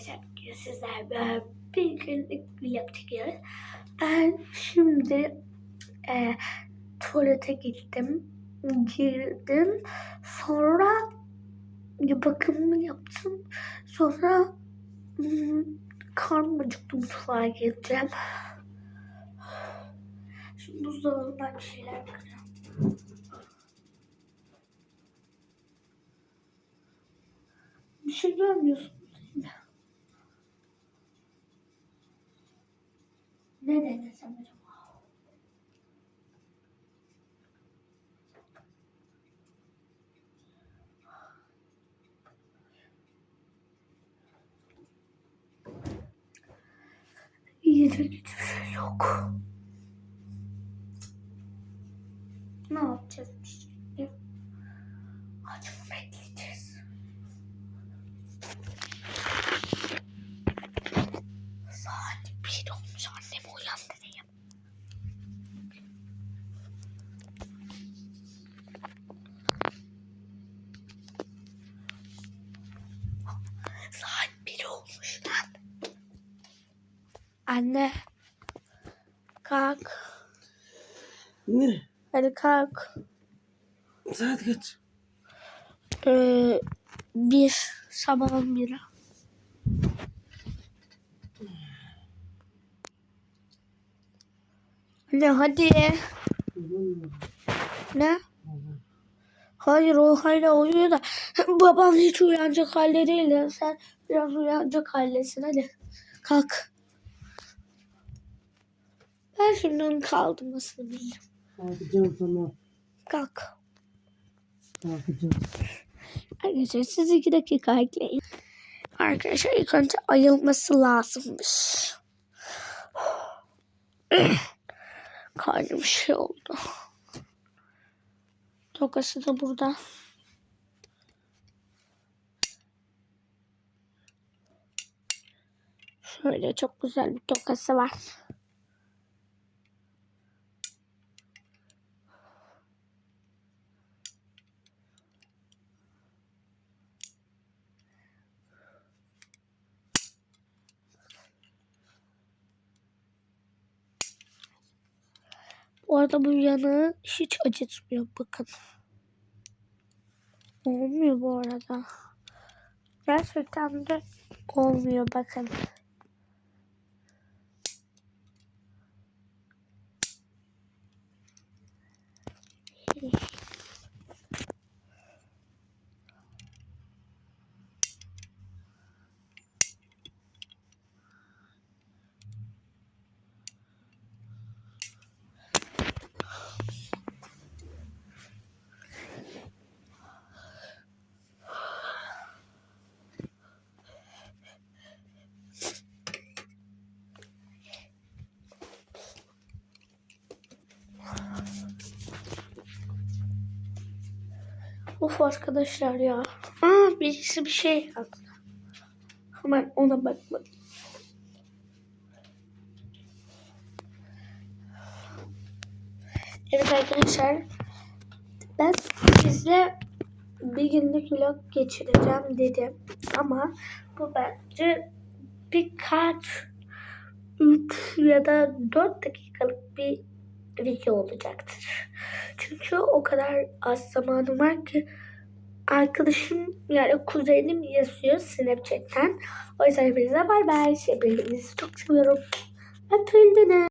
arkadaşlar bugün sizlerle bir günlük vlog çekiyoruz. Ben şimdi e, tuvalete gittim, girdim, sonra bakımımı yaptım, sonra hmm, karnım acıktı mutfağa gideceğim. Şimdi buzdolabından bir şeyler bakacağım. Bir şey görmüyorsunuz değil mi? Ne denesem acaba? Yiyecek hiçbir şey yok. Ne yapacağız biz şimdi? Aç mı bekleyeceğiz? Saat bir olmuş annemi uyandırayım. Saat bir olmuş lan. Anne. Kalk. Ne? Hadi kalk. Saat kaç? Ee, bir. Sabahın biri. Anne hadi. Ne? Hayır o hala uyuyor da babam hiç uyanacak halde değil ya. Sen biraz uyanacak haldesin hadi. Kalk. Ben onun kaldırmasını bilirim. Kalkacağım sana. Kalk. Kalkacağım. Arkadaşlar siz iki dakika ekleyin. Arkadaşlar ilk önce ayılması lazımmış. Karnım şey oldu. Tokası da burada. Şöyle çok güzel bir tokası var. Bu arada bu yanığı hiç acıtmıyor bakın. Olmuyor bu arada. Gerçekten de olmuyor bakın. Of arkadaşlar ya. Aa, birisi bir şey yazdı. Hemen ona bakmadım. Evet arkadaşlar. Ben sizle bir günlük vlog geçireceğim dedim. Ama bu bence birkaç 3 ya da 4 dakikalık bir video olacaktır. Çünkü o kadar az zamanım var ki arkadaşım yani kuzenim yazıyor Snapchat'ten. O yüzden hepinize bay bay. Hepinizi çok seviyorum. Öpüldünüz.